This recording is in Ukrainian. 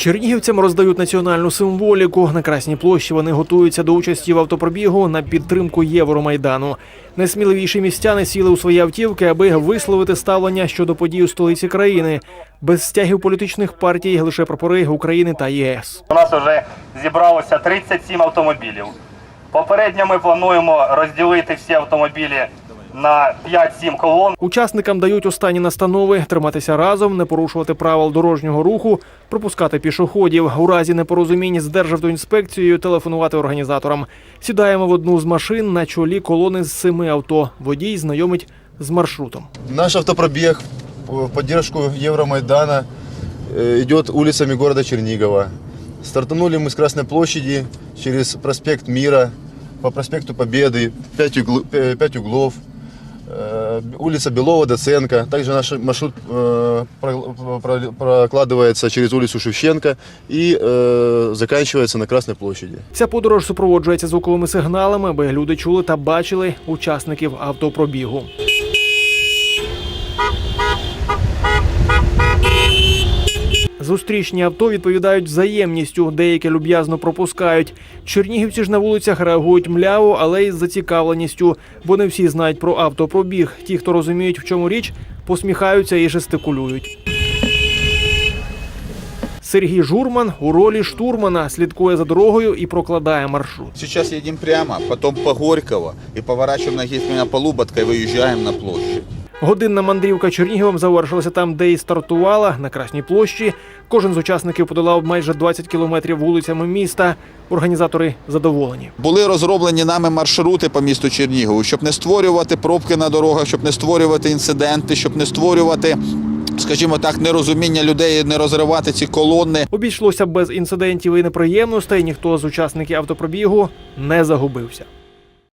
Чернігівцям роздають національну символіку. На Красній площі вони готуються до участі в автопробігу на підтримку Євромайдану. Найсміливіші містяни сіли у свої автівки, аби висловити ставлення щодо подій у столиці країни. Без стягів політичних партій лише прапори України та ЄС. У нас вже зібралося 37 автомобілів. Попередньо ми плануємо розділити всі автомобілі на 5-7 колон. Учасникам дають останні настанови триматися разом, не порушувати правил дорожнього руху, пропускати пішоходів. У разі непорозумінь з Державтоінспекцією телефонувати організаторам. Сідаємо в одну з машин на чолі колони з семи авто. Водій знайомить з маршрутом. Наш автопробег в поддержку Евромайдана э, идет улицами города Чернигова. Стартанули мы с Красной площади через проспект Мира, по проспекту Победы, 5, углов, э, улица Белова, Доценко. Также наш маршрут э, про- про- прокладывается через улицу Шевченко и э, заканчивается на Красной площади. Ця подорож супроводжується звуковими сигналами, аби люди чули та бачили учасників автопробігу. Зустрічні авто відповідають взаємністю, деякі люб'язно пропускають. Чернігівці ж на вулицях реагують мляво, але із зацікавленістю, бо не всі знають про автопробіг. Ті, хто розуміють, в чому річ, посміхаються і жестикулюють. Сергій Журман у ролі штурмана слідкує за дорогою і прокладає маршрут. Сейчас едем прямо, потом по Горького и поворачиваем на Гетьмана Полуботка и выезжаем на площадь. Годинна мандрівка Чернігівом завершилася там, де і стартувала на Красній площі. Кожен з учасників подолав майже 20 кілометрів вулицями міста. Організатори задоволені. Були розроблені нами маршрути по місту Чернігову, щоб не створювати пробки на дорогах, щоб не створювати інциденти, щоб не створювати, скажімо так, нерозуміння людей, не розривати ці колони. Обійшлося без інцидентів і неприємностей. Ніхто з учасників автопробігу не загубився.